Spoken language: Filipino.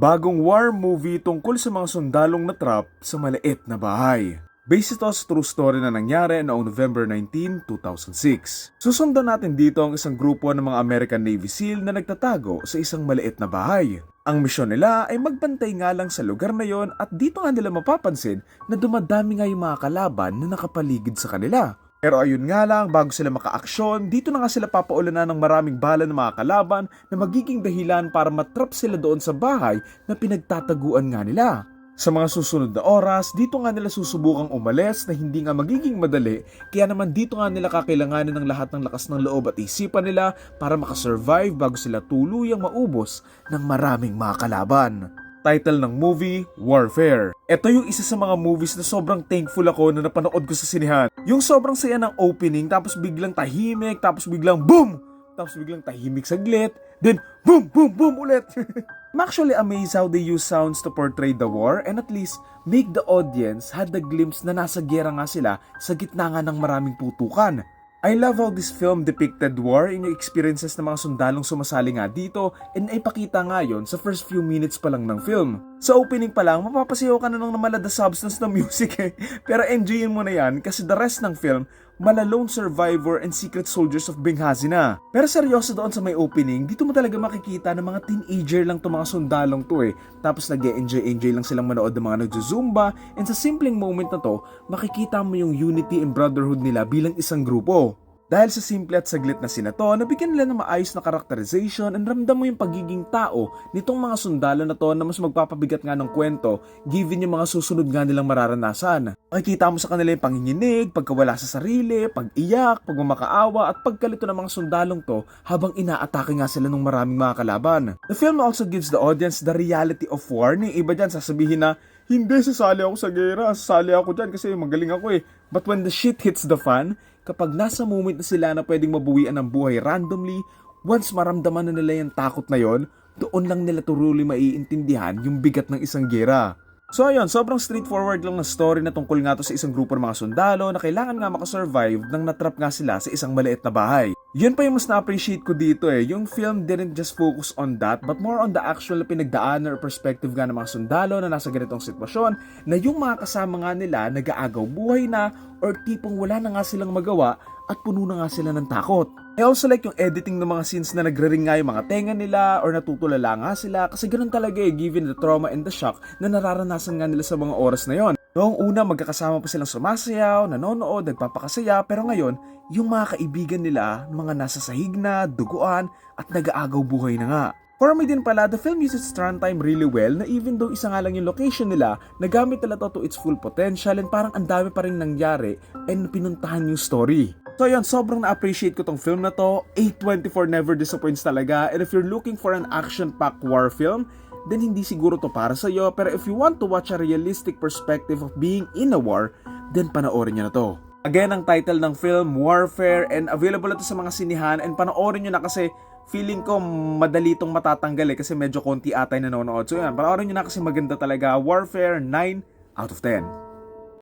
bagong war movie tungkol sa mga sundalong na trap sa maliit na bahay. Based ito sa true story na nangyari noong November 19, 2006. Susundan natin dito ang isang grupo ng mga American Navy SEAL na nagtatago sa isang maliit na bahay. Ang misyon nila ay magbantay nga lang sa lugar na yon at dito nga nila mapapansin na dumadami nga yung mga kalaban na nakapaligid sa kanila. Pero ayun nga lang, bago sila makaaksyon, dito na nga sila papaulanan ng maraming bala ng mga kalaban na magiging dahilan para matrap sila doon sa bahay na pinagtataguan nga nila. Sa mga susunod na oras, dito nga nila susubukang umalis na hindi nga magiging madali, kaya naman dito nga nila kakailanganin ng lahat ng lakas ng loob at isipan nila para makasurvive bago sila tuluyang maubos ng maraming mga kalaban. Title ng movie, Warfare. Ito yung isa sa mga movies na sobrang thankful ako na napanood ko sa sinihan. Yung sobrang saya ng opening, tapos biglang tahimik, tapos biglang boom! Tapos biglang tahimik saglit, then boom, boom, boom ulit. I'm actually amazed how they use sounds to portray the war and at least make the audience had the glimpse na nasa gera nga sila sa gitna nga ng maraming putukan. I love how this film depicted war in yung experiences ng mga sundalong sumasali nga dito and naipakita nga yon sa first few minutes pa lang ng film. Sa opening pa lang, mapapasayaw ka na ng namalada substance ng music eh. Pero enjoyin mo na yan kasi the rest ng film, mala lone survivor and secret soldiers of Benghazi na. Pero seryoso doon sa may opening, dito mo talaga makikita na mga teenager lang to mga sundalong to eh. Tapos nag enjoy enjoy lang silang manood ng mga nagzuzumba and sa simpleng moment na to, makikita mo yung unity and brotherhood nila bilang isang grupo. Dahil sa simple at saglit na sinato, nabigyan nila ng maayos na karakterization and ramdam mo yung pagiging tao nitong mga sundalo na to na mas magpapabigat nga ng kwento given yung mga susunod nga nilang mararanasan. Makikita mo sa kanila yung panginginig, pagkawala sa sarili, pag-iyak, pagmamakaawa at pagkalito ng mga sundalong to habang inaatake nga sila ng maraming mga kalaban. The film also gives the audience the reality of war. Ni iba dyan sasabihin na, hindi, sasali ako sa gera, sasali ako dyan kasi magaling ako eh. But when the shit hits the fan, kapag nasa moment na sila na pwedeng mabuwian ng buhay randomly, once maramdaman na nila yung takot na yon, doon lang nila truly maiintindihan yung bigat ng isang gera. So ayun, sobrang straightforward lang na story na tungkol nga to sa isang grupo ng mga sundalo na kailangan nga makasurvive nang natrap nga sila sa isang maliit na bahay. Yun pa yung mas na-appreciate ko dito eh, yung film didn't just focus on that but more on the actual na pinagdaan or perspective nga ng mga sundalo na nasa ganitong sitwasyon na yung mga kasama nga nila nag-aagaw buhay na or tipong wala na nga silang magawa at puno na nga sila ng takot. I also like yung editing ng mga scenes na nagre-ring nga yung mga tenga nila or natutulala nga sila kasi ganun talaga eh given the trauma and the shock na nararanasan nga nila sa mga oras na yon. Noong una magkakasama pa silang sumasayaw, nanonood, nagpapakasaya pero ngayon yung mga kaibigan nila, mga nasa sahig na, duguan at nag-aagaw buhay na nga. For me din pala, the film uses runtime really well na even though isa nga lang yung location nila, nagamit nila to to its full potential and parang ang dami pa rin nangyari and pinuntahan yung story. So yun, sobrang na-appreciate ko tong film na to. 824 never disappoints talaga. And if you're looking for an action-packed war film, then hindi siguro to para sa'yo. Pero if you want to watch a realistic perspective of being in a war, then panoorin nyo na to. Again, ang title ng film, Warfare, and available na to sa mga sinihan, and panoorin nyo na kasi feeling ko madali itong matatanggal eh, kasi medyo konti ata yung nanonood. So yan, panoorin nyo na kasi maganda talaga. Warfare 9 out of 10.